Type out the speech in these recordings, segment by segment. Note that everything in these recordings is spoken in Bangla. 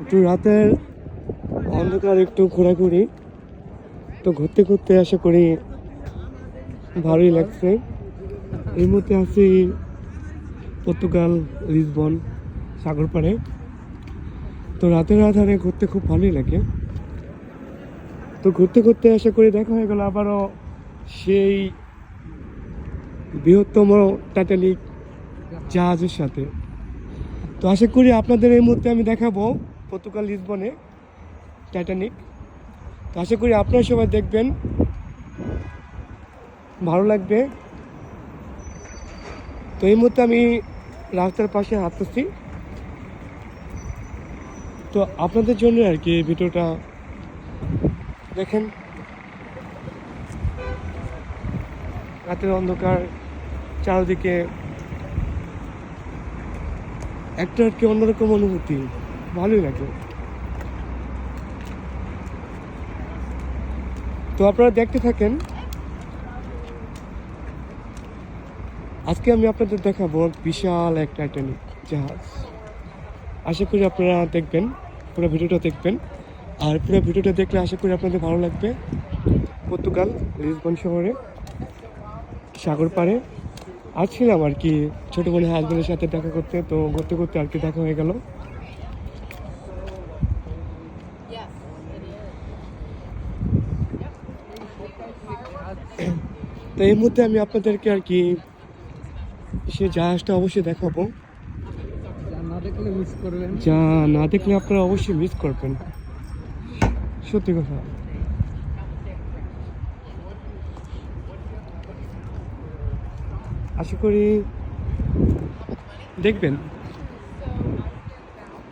একটু রাতের অন্ধকার একটু ঘোরাঘুরি। তো ঘুরতে ঘুরতে আশা করি ভালোই লাগছে। এই মুহূর্তে আছি পর্তুগাল, লিসবন, সাগর পাড়ে। তো রাতের আধারে ঘুরতে খুব ভালোই লাগে। তো ঘুরতে ঘুরতে আশা করি দেখা হয়ে গেল আবারও সেই বৃহত্তম টাইটানিক জাহাজের সাথে। তো আশা করি আপনাদের এই মুহূর্তে আমি দেখাবো পর্তুগাল লিসবনে টাইটানিক তো আশা করি আপনারা সবাই দেখবেন। ভালো লাগবে। তো এই মুহূর্তে আমি রাস্তার পাশে হাঁটতেছি। তো আপনাদের জন্য আর কি ভিডিওটা দেখেন। রাতের অন্ধকার, চারদিকে একটা আর কি অন্যরকম অনুভূতি? ভালোই লাগে। তো আপনারা দেখতে থাকেন। আজকে আমি আপনাদের দেখাবো বিশাল এক টাইটানিক জাহাজ। আশা করি আপনারা দেখবেন, পুরো ভিডিওটা দেখবেন। আর পুরো ভিডিওটা দেখলে আশা করি আপনাদের ভালো লাগবে। পর্তুগাল, লিসবন শহরে, সাগর পাড়ে আসছিলাম আর কি। ছোটো বোনের হাজবেন্ডের সাথে দেখা করতে তো করতে করতে আর কি দেখা হয়ে গেল। তো এই মুহূর্তে আমি আপনাদেরকে আর কি সে জাহাজটা অবশ্যই দেখাবো। না দেখলে মিস করবেন। যা না দেখলে আপনারা অবশ্যই মিস করবেন। সত্যি কথা। আশা করি দেখবেন।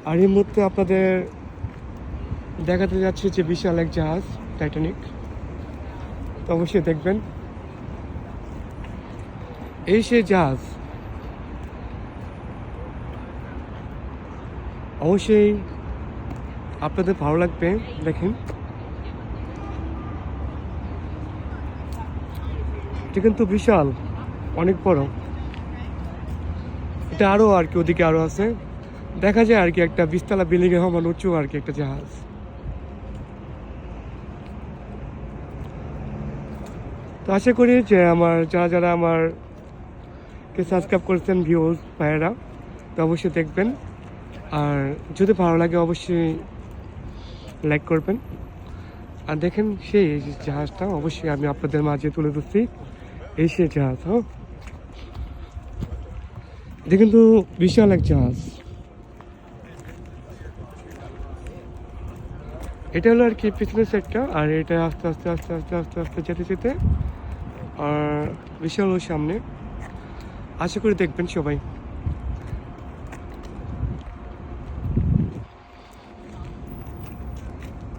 আর এই মুহূর্তে আপনাদের দেখাতে যাচ্ছে যে বিশাল এক জাহাজ টাইটানিক তো অবশ্যই দেখবেন। এই সেই জাহাজ অবশ্যই আপনাদের ভালো লাগবে, দেখেন। এটা কিন্তু বিশাল। অনেক বড়। এটা আরও আর কি, ওদিকে আরও আছে। দেখা যায় আর কি, একটা বিশতলা বিল্ডিংয়ে সমান উঁচু আর কি একটা জাহাজ। তো আশা করি যে আমার, যারা যারা আমার কে সাবস্ক্রাইব করেছেন ভিউজ ভাইয়েরা, তো অবশ্যই দেখবেন। আর যদি ভালো লাগে, অবশ্যই লাইক করবেন। আর দেখেন, সেই জাহাজটা, অবশ্যই আমি আপনাদের মাঝে তুলে ধরছি। এই সেই জাহাজ হ্যাঁ? এটা কিন্তু বিশাল এক জাহাজ এটা হলো আর কি পিছনের সাইডটা আর এটা আস্তে আস্তে আস্তে আস্তে আস্তে আস্তে, যেতে যেতে, আর বিশাল সামনে। আশা করি দেখবেন সবাই।